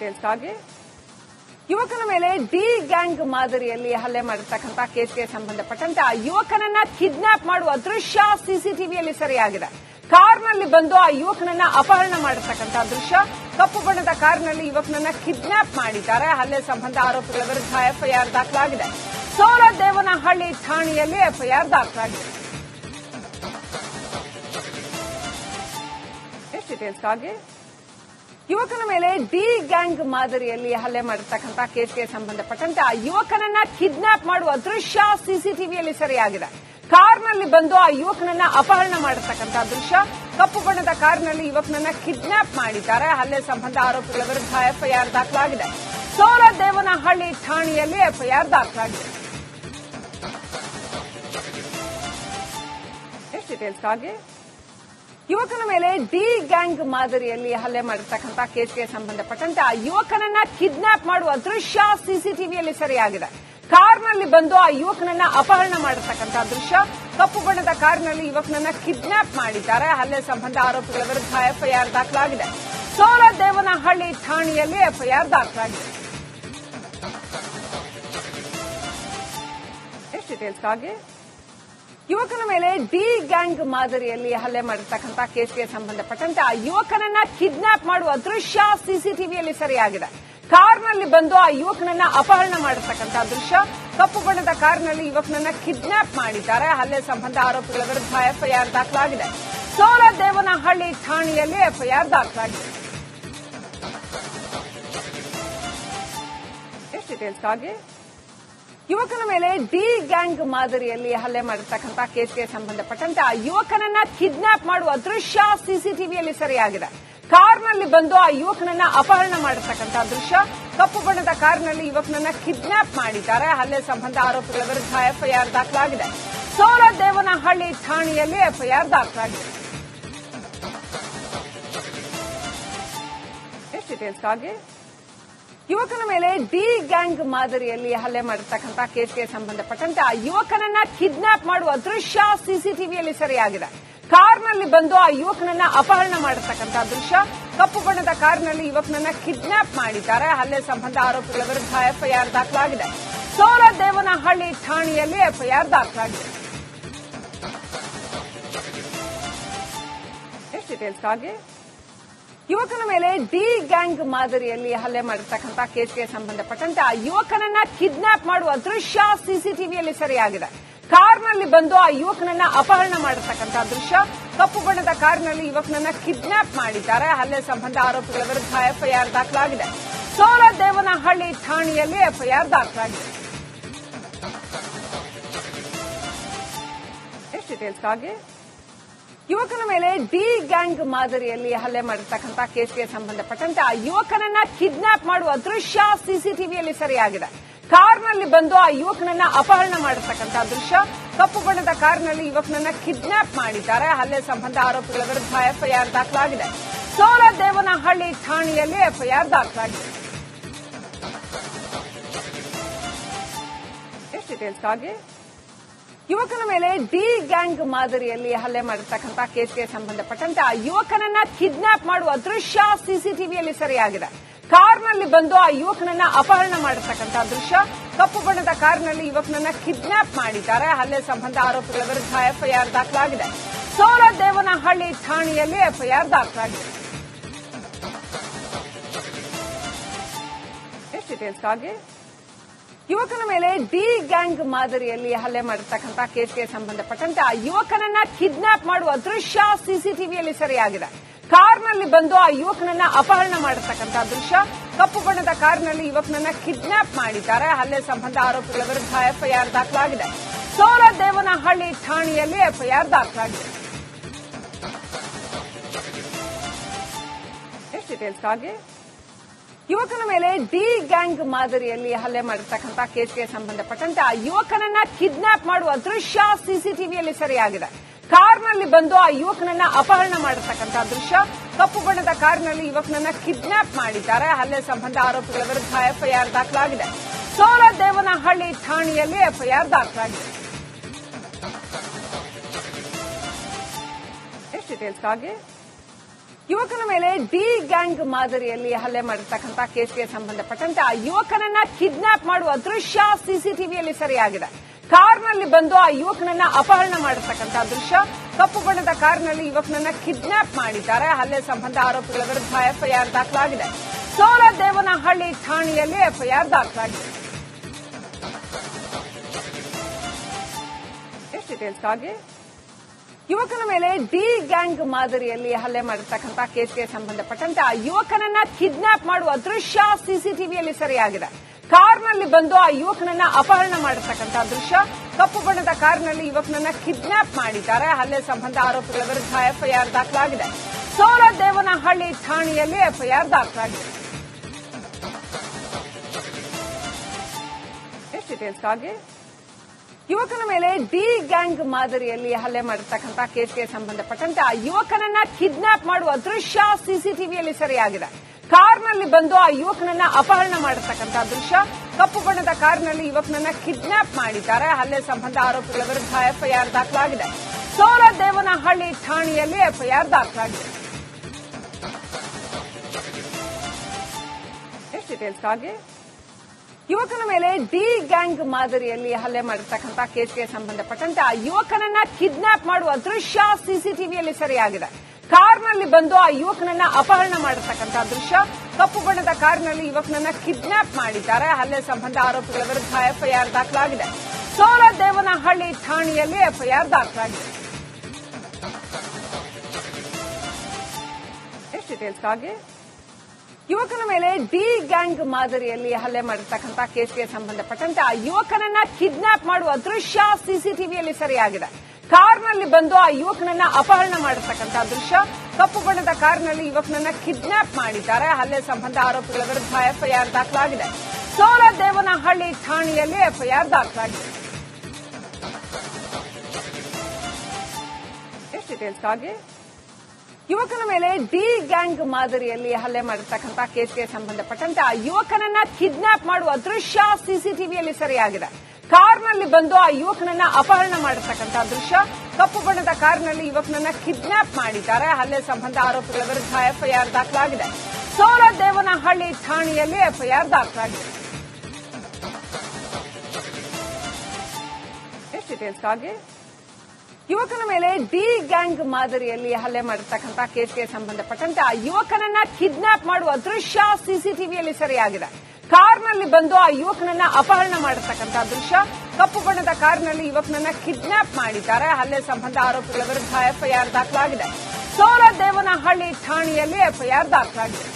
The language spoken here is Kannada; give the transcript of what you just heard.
ಡೀಟೇಲ್ಸ್ಗಾಗಿ ಯುವಕನ ಮೇಲೆ ಡಿ ಗ್ಯಾಂಗ್ ಮಾದರಿಯಲ್ಲಿ ಹಲ್ಲೆ ಮಾಡಿರ್ತಕ್ಕಂಥ ಕೇಸ್ಗೆ ಸಂಬಂಧಪಟ್ಟಂತೆ ಆ ಯುವಕನನ್ನ ಕಿಡ್ನಾಪ್ ಮಾಡುವ ದೃಶ್ಯ ಸಿಸಿಟಿವಿಯಲ್ಲಿ ಸರಿಯಾಗಿದೆ. ಕಾರ್ನಲ್ಲಿ ಬಂದು ಆ ಯುವಕನನ್ನ ಅಪಹರಣ ಮಾಡಿರ್ತಕ್ಕಂಥ ದೃಶ್ಯ, ಕಪ್ಪು ಬಣ್ಣದ ಕಾರ್ನಲ್ಲಿ ಯುವಕನನ್ನ ಕಿಡ್ನಾಪ್ ಮಾಡಿದ್ದಾರೆ. ಹಲ್ಲೆ ಸಂಬಂಧ ಆರೋಪಿಗಳ ವಿರುದ್ಧ ಎಫ್ಐಆರ್ ದಾಖಲಾಗಿದೆ. ಸೋಲದೇವನಹಳ್ಳಿ ಠಾಣೆಯಲ್ಲಿ ಎಫ್ಐಆರ್ ದಾಖಲಾಗಿದೆ. ಡೀಟೇಲ್ಸ್ಗಾಗಿ ಯುವಕನ ಮೇಲೆ ಡಿ ಗ್ಯಾಂಗ್ ಮಾದರಿಯಲ್ಲಿ ಹಲ್ಲೆ ಮಾಡಿರ್ತಕ್ಕಂಥ ಕೇಸ್ಗೆ ಸಂಬಂಧಪಟ್ಟಂತೆ ಆ ಯುವಕನನ್ನ ಕಿಡ್ನಾಪ್ ಮಾಡುವ ದೃಶ್ಯ ಸಿಸಿಟಿವಿಯಲ್ಲಿ ಸೆರೆಯಾಗಿದೆ. ಕಾರ್ನಲ್ಲಿ ಬಂದು ಆ ಯುವಕನನ್ನ ಅಪಹರಣ ಮಾಡಿರ್ತಕ್ಕಂಥ ದೃಶ್ಯ, ಕಪ್ಪು ಬಣ್ಣದ ಕಾರ್ನಲ್ಲಿ ಯುವಕನನ್ನ ಕಿಡ್ನಾಪ್ ಮಾಡಿದ್ದಾರೆ. ಹಲ್ಲೆ ಸಂಬಂಧ ಆರೋಪಿಗಳ ವಿರುದ್ಧ ಎಫ್ಐಆರ್ ದಾಖಲಾಗಿದೆ. ಸೋರದೇವನಹಳ್ಳಿ ಠಾಣೆಯಲ್ಲಿ ಎಫ್ಐಆರ್ ದಾಖಲಾಗಿದೆ. ಡೀಟೇಲ್ಸ್ಗಾಗಿ ಯುವಕನ ಮೇಲೆ ಡಿ ಗ್ಯಾಂಗ್ ಮಾದರಿಯಲ್ಲಿ ಹಲ್ಲೆ ಮಾಡಿರ್ತಕ್ಕಂಥ ಕೇಸ್ಗೆ ಸಂಬಂಧಪಟ್ಟಂತೆ ಆ ಯುವಕನನ್ನ ಕಿಡ್ನಾಪ್ ಮಾಡುವ ದೃಶ್ಯ ಸಿಸಿಟಿವಿಯಲ್ಲಿ ಸೆರೆಯಾಗಿದೆ. ಕಾರ್ನಲ್ಲಿ ಬಂದು ಆ ಯುವಕನನ್ನ ಅಪಹರಣ ಮಾಡಿರ್ತಕ್ಕಂಥ ದೃಶ್ಯ, ಕಪ್ಪು ಬಣ್ಣದ ಕಾರ್ನಲ್ಲಿ ಯುವಕನನ್ನ ಕಿಡ್ನಾಪ್ ಮಾಡಿದ್ದಾರೆ. ಹಲ್ಲೆ ಸಂಬಂಧ ಆರೋಪಿಗಳ ವಿರುದ್ಧ ಎಫ್ಐಆರ್ ದಾಖಲಾಗಿದೆ. ಸೋಲದೇವನಹಳ್ಳಿ ಠಾಣೆಯಲ್ಲಿ ಎಫ್ಐಆರ್ ದಾಖಲಾಗಿದೆ. ಡೀಟೇಲ್ಸ್ಗಾಗಿ ಯುವಕನ ಮೇಲೆ ಡಿ ಗ್ಯಾಂಗ್ ಮಾದರಿಯಲ್ಲಿ ಹಲ್ಲೆ ಮಾಡಿರ್ತಕ್ಕಂಥ ಕೇಸ್ಗೆ ಸಂಬಂಧಪಟ್ಟಂತೆ ಆ ಯುವಕನನ್ನ ಕಿಡ್ನಾಪ್ ಮಾಡುವ ದೃಶ್ಯ ಸಿಸಿಟಿವಿಯಲ್ಲಿ ಸರಿಯಾಗಿದೆ. ಕಾರ್ನಲ್ಲಿ ಬಂದು ಆ ಯುವಕನನ್ನ ಅಪಹರಣ ಮಾಡಿರ್ತಕ್ಕಂಥ ದೃಶ್ಯ. ಕಪ್ಪು ಬಣ್ಣದ ಕಾರ್ನಲ್ಲಿ ಯುವಕನನ್ನ ಕಿಡ್ನಾಪ್ ಮಾಡಿದ್ದಾರೆ. ಹಲ್ಲೆ ಸಂಬಂಧ ಆರೋಪಿಗಳ ವಿರುದ್ಧ ಎಫ್ಐಆರ್ ದಾಖಲಾಗಿದೆ. ಸೋಲದೇವನಹಳ್ಳಿ ಠಾಣೆಯಲ್ಲಿ ಎಫ್ಐಆರ್ ದಾಖಲಾಗಿದೆ. ಡೀಟೇಲ್ಸ್ಗಾಗಿ ಯುವಕನ ಮೇಲೆ ಡಿ ಗ್ಯಾಂಗ್ ಮಾದರಿಯಲ್ಲಿ ಹಲ್ಲೆ ಮಾಡಿರ್ತಕ್ಕಂಥ ಕೇಸ್ಗೆ ಸಂಬಂಧಪಟ್ಟಂತೆ ಆ ಯುವಕನನ್ನ ಕಿಡ್ನಾಪ್ ಮಾಡುವ ದೃಶ್ಯ ಸಿಸಿಟಿವಿಯಲ್ಲಿ ಸರಿಯಾಗಿದೆ. ಕಾರ್ನಲ್ಲಿ ಬಂದು ಆ ಯುವಕನನ್ನ ಅಪಹರಣ ಮಾಡಿರ್ತಕ್ಕಂಥ ದೃಶ್ಯ. ಕಪ್ಪು ಬಣ್ಣದ ಕಾರ್ನಲ್ಲಿ ಯುವಕನನ್ನ ಕಿಡ್ನಾಪ್ ಮಾಡಿದ್ದಾರೆ. ಹಲ್ಲೆ ಸಂಬಂಧ ಆರೋಪಿಗಳ ವಿರುದ್ಧ ಎಫ್ಐಆರ್ ದಾಖಲಾಗಿದೆ. ಸೋಲದೇವನಹಳ್ಳಿ ಠಾಣೆಯಲ್ಲಿ ಎಫ್ಐಆರ್ ದಾಖಲಾಗಿದೆ. ಡೀಟೇಲ್ಸ್ಗಾಗಿ ಯುವಕನ ಮೇಲೆ ಡಿ ಗ್ಯಾಂಗ್ ಮಾದರಿಯಲ್ಲಿ ಹಲ್ಲೆ ಮಾಡಿರ್ತಕ್ಕಂಥ ಕೇಸ್ಗೆ ಸಂಬಂಧಪಟ್ಟಂತೆ ಆ ಯುವಕನನ್ನ ಕಿಡ್ನಾಪ್ ಮಾಡುವ ದೃಶ್ಯ ಸಿಸಿಟಿವಿಯಲ್ಲಿ ಸೆರೆಯಾಗಿದೆ. ಕಾರ್ನಲ್ಲಿ ಬಂದು ಆ ಯುವಕನನ್ನ ಅಪಹರಣ ಮಾಡಿರ್ತಕ್ಕಂಥ ದೃಶ್ಯ. ಕಪ್ಪು ಬಣ್ಣದ ಕಾರ್ನಲ್ಲಿ ಯುವಕನನ್ನ ಕಿಡ್ನಾಪ್ ಮಾಡಿದ್ದಾರೆ. ಹಲ್ಲೆ ಸಂಬಂಧ ಆರೋಪಿಗಳ ವಿರುದ್ಧ ಎಫ್ಐಆರ್ ದಾಖಲಾಗಿದೆ. ಸೋರದೇವನಹಳ್ಳಿ ಠಾಣೆಯಲ್ಲಿ ಎಫ್ಐಆರ್ ದಾಖಲಾಗಿದೆ. ಡೀಟೇಲ್ಸ್ಗಾಗಿ ಯುವಕನ ಮೇಲೆ ಡಿ ಗ್ಯಾಂಗ್ ಮಾದರಿಯಲ್ಲಿ ಹಲ್ಲೆ ಮಾಡಿರ್ತಕ್ಕಂಥ ಕೇಸ್ಗೆ ಸಂಬಂಧಪಟ್ಟಂತೆ ಆ ಯುವಕನನ್ನ ಕಿಡ್ನಾಪ್ ಮಾಡುವ ದೃಶ್ಯ ಸಿಸಿಟಿವಿಯಲ್ಲಿ ಸೆರೆಯಾಗಿದೆ. ಕಾರ್ನಲ್ಲಿ ಬಂದು ಆ ಯುವಕನನ್ನ ಅಪಹರಣ ಮಾಡಿರ್ತಕ್ಕಂಥ ದೃಶ್ಯ, ಕಪ್ಪು ಬಣ್ಣದ ಕಾರ್ನಲ್ಲಿ ಯುವಕನನ್ನ ಕಿಡ್ನಾಪ್ ಮಾಡಿದ್ದಾರೆ. ಹಲ್ಲೆ ಸಂಬಂಧ ಆರೋಪಿಗಳ ವಿರುದ್ಧ ಎಫ್ಐಆರ್ ದಾಖಲಾಗಿದೆ. ಸೋಲದೇವನಹಳ್ಳಿ ಠಾಣೆಯಲ್ಲಿ ಎಫ್ಐಆರ್ ದಾಖಲಾಗಿದೆ. ಡೀಟೇಲ್ಸ್ಗಾಗಿ ಯುವಕನ ಮೇಲೆ ಡಿ ಗ್ಯಾಂಗ್ ಮಾದರಿಯಲ್ಲಿ ಹಲ್ಲೆ ಮಾಡಿರ್ತಕ್ಕಂಥ ಕೇಸ್ಗೆ ಸಂಬಂಧಪಟ್ಟಂತೆ ಆ ಯುವಕನನ್ನ ಕಿಡ್ನಾಪ್ ಮಾಡುವ ದೃಶ್ಯ ಸಿಸಿಟಿವಿಯಲ್ಲಿ ಸರಿಯಾಗಿದೆ. ಕಾರ್ನಲ್ಲಿ ಬಂದು ಆ ಯುವಕನನ್ನ ಅಪಹರಣ ಮಾಡಿರ್ತಕ್ಕಂಥ ದೃಶ್ಯ. ಕಪ್ಪು ಬಣ್ಣದ ಕಾರ್ನಲ್ಲಿ ಯುವಕನನ್ನ ಕಿಡ್ನಾಪ್ ಮಾಡಿದ್ದಾರೆ. ಹಲ್ಲೆ ಸಂಬಂಧ ಆರೋಪಿಗಳ ವಿರುದ್ಧ ಎಫ್ಐಆರ್ ದಾಖಲಾಗಿದೆ. ಸೋಲದೇವನಹಳ್ಳಿ ಠಾಣೆಯಲ್ಲಿ ಎಫ್ಐಆರ್ ದಾಖಲಾಗಿದೆ. ಡೀಟೇಲ್ಸ್ಗಾಗಿ ಯುವಕನ ಮೇಲೆ ಡಿ ಗ್ಯಾಂಗ್ ಮಾದರಿಯಲ್ಲಿ ಹಲ್ಲೆ ಮಾಡಿರ್ತಕ್ಕಂಥ ಕೇಸ್ಗೆ ಸಂಬಂಧಪಟ್ಟಂತೆ ಆ ಯುವಕನನ್ನ ಕಿಡ್ನಾಪ್ ಮಾಡುವ ದೃಶ್ಯ ಸಿಸಿಟಿವಿಯಲ್ಲಿ ಸರಿಯಾಗಿದೆ. ಕಾರ್ನಲ್ಲಿ ಬಂದು ಆ ಯುವಕನನ್ನ ಅಪಹರಣ ಮಾಡಿರ್ತಕ್ಕಂಥ ದೃಶ್ಯ. ಕಪ್ಪು ಬಣ್ಣದ ಕಾರ್ನಲ್ಲಿ ಯುವಕನನ್ನ ಕಿಡ್ನಾಪ್ ಮಾಡಿದ್ದಾರೆ. ಹಲ್ಲೆ ಸಂಬಂಧ ಆರೋಪಿಗಳ ವಿರುದ್ಧ ಎಫ್ಐಆರ್ ದಾಖಲಾಗಿದೆ. ಸೋಲದೇವನಹಳ್ಳಿ ಠಾಣೆಯಲ್ಲಿ ಎಫ್ಐಆರ್ ದಾಖಲಾಗಿದೆ. ಡೀಟೇಲ್ಸ್ಗಾಗಿ ಯುವಕನ ಮೇಲೆ ಡಿ ಗ್ಯಾಂಗ್ ಮಾದರಿಯಲ್ಲಿ ಹಲ್ಲೆ ಮಾಡಿರ್ತಕ್ಕಂಥ ಕೇಸ್ಗೆ ಸಂಬಂಧಪಟ್ಟಂತೆ ಆ ಯುವಕನನ್ನ ಕಿಡ್ನಾಪ್ ಮಾಡುವ ದೃಶ್ಯ ಸಿಸಿಟಿವಿಯಲ್ಲಿ ಸೆರೆಯಾಗಿದೆ. ಕಾರ್ನಲ್ಲಿ ಬಂದು ಆ ಯುವಕನನ್ನ ಅಪಹರಣ ಮಾಡಿರ್ತಕ್ಕಂಥ ದೃಶ್ಯ. ಕಪ್ಪು ಬಣ್ಣದ ಕಾರ್ನಲ್ಲಿ ಯುವಕನನ್ನ ಕಿಡ್ನಾಪ್ ಮಾಡಿದ್ದಾರೆ. ಹಲ್ಲೆ ಸಂಬಂಧ ಆರೋಪಿಗಳ ವಿರುದ್ಧ ಎಫ್ಐಆರ್ ದಾಖಲಾಗಿದೆ. ಸೋರದೇವನಹಳ್ಳಿ ಠಾಣೆಯಲ್ಲಿ ಎಫ್ಐಆರ್ ದಾಖಲಾಗಿದೆ. ಡೀಟೇಲ್ಸ್ಗಾಗಿ ಯುವಕನ ಮೇಲೆ ಡಿ ಗ್ಯಾಂಗ್ ಮಾದರಿಯಲ್ಲಿ ಹಲ್ಲೆ ಮಾಡಿರ್ತಕ್ಕಂಥ ಕೇಸ್ಗೆ ಸಂಬಂಧಪಟ್ಟಂತೆ ಆ ಯುವಕನನ್ನ ಕಿಡ್ನಾಪ್ ಮಾಡುವ ದೃಶ್ಯ ಸಿಸಿಟಿವಿಯಲ್ಲಿ ಸೆರೆಯಾಗಿದೆ. ಕಾರ್ನಲ್ಲಿ ಬಂದು ಆ ಯುವಕನನ್ನ ಅಪಹರಣ ಮಾಡಿರ್ತಕ್ಕಂಥ ದೃಶ್ಯ, ಕಪ್ಪು ಬಣ್ಣದ ಕಾರ್ನಲ್ಲಿ ಯುವಕನನ್ನ ಕಿಡ್ನಾಪ್ ಮಾಡಿದ್ದಾರೆ. ಹಲ್ಲೆ ಸಂಬಂಧ ಆರೋಪಿಗಳ ವಿರುದ್ಧ ಎಫ್ಐಆರ್ ದಾಖಲಾಗಿದೆ. ಸೋಲದೇವನಹಳ್ಳಿ ಠಾಣೆಯಲ್ಲಿ ಎಫ್ಐಆರ್ ದಾಖಲಾಗಿದೆ. ಡೀಟೇಲ್ಸ್ಗಾಗಿ ಯುವಕನ ಮೇಲೆ ಡಿ ಗ್ಯಾಂಗ್ ಮಾದರಿಯಲ್ಲಿ ಹಲ್ಲೆ ಮಾಡಿರ್ತಕ್ಕಂಥ ಕೇಸ್ಗೆ ಸಂಬಂಧಪಟ್ಟಂತೆ ಆ ಯುವಕನನ್ನ ಕಿಡ್ನಾಪ್ ಮಾಡುವ ದೃಶ್ಯ ಸಿಸಿಟಿವಿಯಲ್ಲಿ ಸರಿಯಾಗಿದೆ. ಕಾರ್ನಲ್ಲಿ ಬಂದು ಆ ಯುವಕನನ್ನ ಅಪಹರಣ ಮಾಡಿರ್ತಕ್ಕಂಥ ದೃಶ್ಯ. ಕಪ್ಪು ಬಣ್ಣದ ಕಾರ್ನಲ್ಲಿ ಯುವಕನನ್ನ ಕಿಡ್ನಾಪ್ ಮಾಡಿದ್ದಾರೆ. ಹಲ್ಲೆ ಸಂಬಂಧ ಆರೋಪಿಗಳ ವಿರುದ್ಧ ಎಫ್ಐಆರ್ ದಾಖಲಾಗಿದೆ. ಸೋಲದೇವನಹಳ್ಳಿ ಠಾಣೆಯಲ್ಲಿ ಎಫ್ಐಆರ್ ದಾಖಲಾಗಿದೆ. ಡೀಟೇಲ್ಸ್ಗಾಗಿ ಯುವಕನ ಮೇಲೆ ಡಿ ಗ್ಯಾಂಗ್ ಮಾದರಿಯಲ್ಲಿ ಹಲ್ಲೆ ಮಾಡಿರ್ತಕ್ಕಂಥ ಕೇಸ್ಗೆ ಸಂಬಂಧಪಟ್ಟಂತೆ ಆ ಯುವಕನನ್ನ ಕಿಡ್ನಾಪ್ ಮಾಡುವ ದೃಶ್ಯ ಸಿಸಿಟಿವಿಯಲ್ಲಿ ಸರಿಯಾಗಿದೆ. ಕಾರ್ನಲ್ಲಿ ಬಂದು ಆ ಯುವಕನನ್ನ ಅಪಹರಣ ಮಾಡಿರ್ತಕ್ಕಂಥ ದೃಶ್ಯ. ಕಪ್ಪು ಬಣ್ಣದ ಕಾರ್ನಲ್ಲಿ ಯುವಕನನ್ನ ಕಿಡ್ನಾಪ್ ಮಾಡಿದ್ದಾರೆ. ಹಲ್ಲೆ ಸಂಬಂಧ ಆರೋಪಿಗಳ ವಿರುದ್ಧ ಎಫ್ಐಆರ್ ದಾಖಲಾಗಿದೆ. ಸೋಲದೇವನಹಳ್ಳಿ ಠಾಣೆಯಲ್ಲಿ ಎಫ್ಐಆರ್ ದಾಖಲಾಗಿದೆ. ಡೀಟೇಲ್ಸ್ಗಾಗಿ ಯುವಕನ ಮೇಲೆ ಡಿ ಗ್ಯಾಂಗ್ ಮಾದರಿಯಲ್ಲಿ ಹಲ್ಲೆ ಮಾಡಿರ್ತಕ್ಕಂಥ ಕೇಸ್ಗೆ ಸಂಬಂಧಪಟ್ಟಂತೆ ಆ ಯುವಕನನ್ನ ಕಿಡ್ನಾಪ್ ಮಾಡುವ ದೃಶ್ಯ ಸಿಸಿಟಿವಿಯಲ್ಲಿ ಸೆರೆಯಾಗಿದೆ. ಕಾರ್ನಲ್ಲಿ ಬಂದು ಆ ಯುವಕನನ್ನ ಅಪಹರಣ ಮಾಡಿರ್ತಕ್ಕಂಥ ದೃಶ್ಯ. ಕಪ್ಪು ಬಣ್ಣದ ಕಾರ್ನಲ್ಲಿ ಯುವಕನನ್ನ ಕಿಡ್ನಾಪ್ ಮಾಡಿದ್ದಾರೆ. ಹಲ್ಲೆ ಸಂಬಂಧ ಆರೋಪಿಗಳ ವಿರುದ್ಧ ಎಫ್ಐಆರ್ ದಾಖಲಾಗಿದೆ. ಸೋರದೇವನಹಳ್ಳಿ ಠಾಣೆಯಲ್ಲಿ ಎಫ್ಐಆರ್ ದಾಖಲಾಗಿದೆ. ಡೀಟೇಲ್ಸ್ಗಾಗಿ ಯುವಕನ ಮೇಲೆ ಡಿ ಗ್ಯಾಂಗ್ ಮಾದರಿಯಲ್ಲಿ ಹಲ್ಲೆ ಮಾಡಿರ್ತಕ್ಕಂಥ ಕೇಸ್ಗೆ ಸಂಬಂಧಪಟ್ಟಂತೆ ಆ ಯುವಕನನ್ನ ಕಿಡ್ನಾಪ್ ಮಾಡುವ ದೃಶ್ಯ ಸಿಸಿಟಿವಿಯಲ್ಲಿ ಸೆರೆಯಾಗಿದೆ. ಕಾರ್ನಲ್ಲಿ ಬಂದು ಆ ಯುವಕನನ್ನ ಅಪಹರಣ ಮಾಡಿರ್ತಕ್ಕಂಥ ದೃಶ್ಯ, ಕಪ್ಪು ಬಣ್ಣದ ಕಾರ್ನಲ್ಲಿ ಯುವಕನನ್ನ ಕಿಡ್ನಾಪ್ ಮಾಡಿದ್ದಾರೆ. ಹಲ್ಲೆ ಸಂಬಂಧ ಆರೋಪಿಗಳ ವಿರುದ್ಧ ಎಫ್ಐಆರ್ ದಾಖಲಾಗಿದೆ. ಸೋಲದೇವನಹಳ್ಳಿ ಠಾಣೆಯಲ್ಲಿ ಎಫ್ಐಆರ್ ದಾಖಲಾಗಿದೆ. ಡೀಟೇಲ್ಸ್ಗಾಗಿ ಯುವಕನ ಮೇಲೆ ಡಿ ಗ್ಯಾಂಗ್ ಮಾದರಿಯಲ್ಲಿ ಹಲ್ಲೆ ಮಾಡಿರ್ತಕ್ಕಂಥ ಕೇಸ್ಗೆ ಸಂಬಂಧಪಟ್ಟಂತೆ ಆ ಯುವಕನನ್ನ ಕಿಡ್ನಾಪ್ ಮಾಡುವ ದೃಶ್ಯ ಸಿಸಿಟಿವಿಯಲ್ಲಿ ಸರಿಯಾಗಿದೆ. ಕಾರ್ನಲ್ಲಿ ಬಂದು ಆ ಯುವಕನನ್ನ ಅಪಹರಣ ಮಾಡಿರ್ತಕ್ಕಂಥ ದೃಶ್ಯ. ಕಪ್ಪು ಬಣ್ಣದ ಕಾರ್ನಲ್ಲಿ ಯುವಕನನ್ನ ಕಿಡ್ನಾಪ್ ಮಾಡಿದ್ದಾರೆ. ಹಲ್ಲೆ ಸಂಬಂಧ ಆರೋಪಿಗಳ ವಿರುದ್ಧ ಎಫ್ಐಆರ್ ದಾಖಲಾಗಿದೆ. ಸೋಲದೇವನಹಳ್ಳಿ ಠಾಣೆಯಲ್ಲಿ ಎಫ್ಐಆರ್ ದಾಖಲಾಗಿದೆ. ಡೀಟೇಲ್ಸ್ಗಾಗಿ ಯುವಕನ ಮೇಲೆ ಡಿ ಗ್ಯಾಂಗ್ ಮಾದರಿಯಲ್ಲಿ ಹಲ್ಲೆ ಮಾಡಿರ್ತಕ್ಕಂಥ ಕೇಸ್ಗೆ ಸಂಬಂಧಪಟ್ಟಂತೆ ಆ ಯುವಕನನ್ನ ಕಿಡ್ನಾಪ್ ಮಾಡುವ ದೃಶ್ಯ ಸಿಸಿಟಿವಿಯಲ್ಲಿ ಸರಿಯಾಗಿದೆ. ಕಾರ್ನಲ್ಲಿ ಬಂದು ಆ ಯುವಕನನ್ನ ಅಪಹರಣ ಮಾಡಿರ್ತಕ್ಕಂಥ ದೃಶ್ಯ. ಕಪ್ಪು ಬಣ್ಣದ ಕಾರ್ನಲ್ಲಿ ಯುವಕನನ್ನ ಕಿಡ್ನಾಪ್ ಮಾಡಿದ್ದಾರೆ. ಹಲ್ಲೆ ಸಂಬಂಧ ಆರೋಪಿಗಳ ವಿರುದ್ಧ ಎಫ್ಐಆರ್ ದಾಖಲಾಗಿದೆ. ಸೋಲದೇವನಹಳ್ಳಿ ಠಾಣೆಯಲ್ಲಿ ಎಫ್ಐಆರ್ ದಾಖಲಾಗಿದೆ. ಡೀಟೇಲ್ಸ್ಗಾಗಿ ಯುವಕನ ಮೇಲೆ ಡಿ ಗ್ಯಾಂಗ್ ಮಾದರಿಯಲ್ಲಿ ಹಲ್ಲೆ ಮಾಡಿರ್ತಕ್ಕಂಥ ಕೇಸ್ಗೆ ಸಂಬಂಧಪಟ್ಟಂತೆ ಆ ಯುವಕನನ್ನ ಕಿಡ್ನಾಪ್ ಮಾಡುವ ದೃಶ್ಯ ಸಿಸಿಟಿವಿಯಲ್ಲಿ ಸೆರೆಯಾಗಿದೆ. ಕಾರ್ನಲ್ಲಿ ಬಂದು ಆ ಯುವಕನನ್ನ ಅಪಹರಣ ಮಾಡಿರ್ತಕ್ಕಂಥ ದೃಶ್ಯ. ಕಪ್ಪು ಬಣ್ಣದ ಕಾರ್ನಲ್ಲಿ ಯುವಕನನ್ನ ಕಿಡ್ನಾಪ್ ಮಾಡಿದ್ದಾರೆ. ಹಲ್ಲೆ ಸಂಬಂಧ ಆರೋಪಿಗಳ ವಿರುದ್ಧ ಎಫ್ಐಆರ್ ದಾಖಲಾಗಿದೆ. ಸೋಲದೇವನಹಳ್ಳಿ ಠಾಣೆಯಲ್ಲಿ ಎಫ್ಐಆರ್ ದಾಖಲಾಗಿದೆ.